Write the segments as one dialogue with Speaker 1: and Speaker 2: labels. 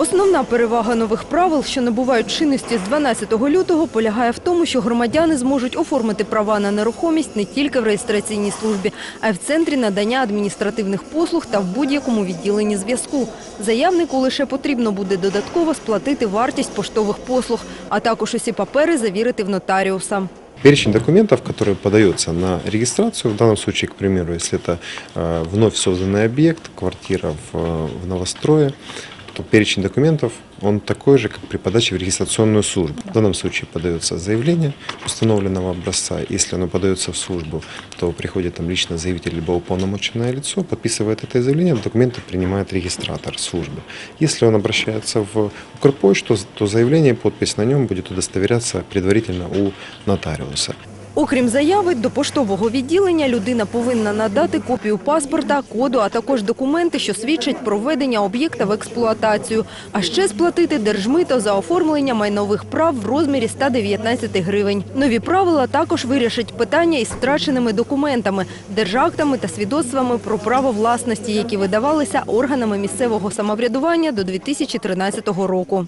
Speaker 1: Основна перевага нових правил, що набувають чинності з 12 лютого, полягає в тому, що громадяни зможуть оформити права на нерухомість не тільки в реєстраційній службі, а й в центрі надання адміністративних послуг та в будь-якому відділенні зв'язку. Заявнику лише потрібно буде додатково сплатити вартість поштових послуг, а також усі папери завірити в нотаріуса.
Speaker 2: Перечень документов, который подается на регистрацию, в данном случае, к примеру, если это э, вновь созданный объект, квартира в, э, в новострое, то перечень документов, он такой же, как при подаче в регистрационную службу. В данном случае подается заявление установленного образца. Если оно подается в службу, то приходит там лично заявитель либо уполномоченное лицо, подписывает это заявление, документы принимает регистратор службы. Если он обращается в Укрпочту, то заявление подпись на нем будет удостоверяться предварительно у нотариуса.
Speaker 1: Окрім заяви, до поштового відділення людина повинна надати копію паспорта, коду, а також документи, що свідчать про введення об'єкта в експлуатацію, а ще сплатити держмито за оформлення майнових прав в розмірі 119 гривень. Нові правила також вирішать питання із втраченими документами, держактами та свідоцтвами про право власності, які видавалися органами місцевого самоврядування до 2013 року.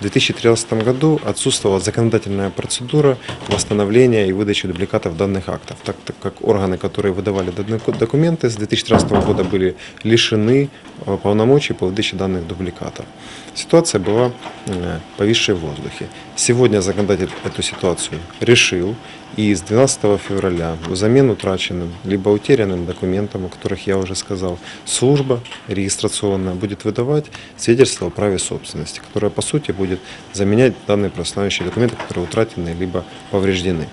Speaker 2: В 2013 году отсутствовала законодательная процедура восстановления и выдачи дубликатов данных актов, так, так как органы, которые выдавали данные документы с 2013 года были лишены э, полномочий по выдаче данных дубликатов. Ситуация была э, повисшей в воздухе. Сегодня законодатель эту ситуацию решил, и с 12 февраля взамен утраченным либо утерянным документам, о которых я уже сказал, служба регистрационная будет выдавать свидетельство о праве собственности, которое по сути будет заменять данные правоустанавливающие документы, которые утратены либо повреждены.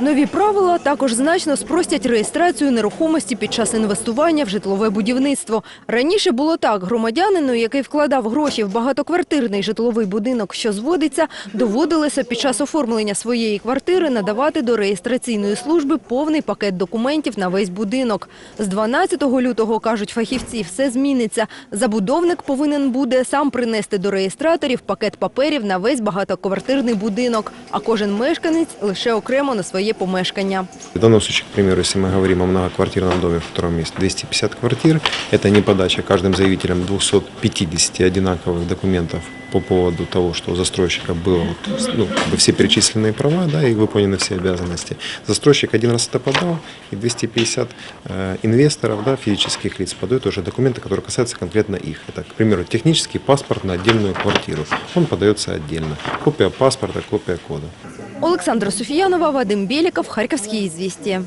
Speaker 1: Нові правила також значно спростять реєстрацію нерухомості під час інвестування в житлове будівництво. Раніше було так: громадянину, який вкладав гроші в багатоквартирний житловий будинок, що зводиться, доводилося під час оформлення своєї квартири надавати до реєстраційної служби повний пакет документів на весь будинок. З 12 лютого, кажуть фахівці, все зміниться. Забудовник повинен буде сам принести до реєстраторів пакет паперів на весь багатоквартирний будинок, а кожен мешканець лише окремо на своє помешкання.
Speaker 2: В данном случае, к примеру, если мы говорим о многоквартирном доме, в котором есть 250 квартир, это не подача каждым заявителям 250 одинаковых документов по поводу того, что у застройщика было ну, все перечисленные права да, и выполнены все обязанности. Застройщик один раз это подал, и 250 э, инвесторов, да, физических лиц подают уже документы, которые касаются конкретно их. Это, к примеру, технический паспорт на отдельную квартиру. Он подается отдельно. Копия паспорта, копия кода.
Speaker 1: Олександра Софіянова, Вадим Біліков, Харківські ізвісті.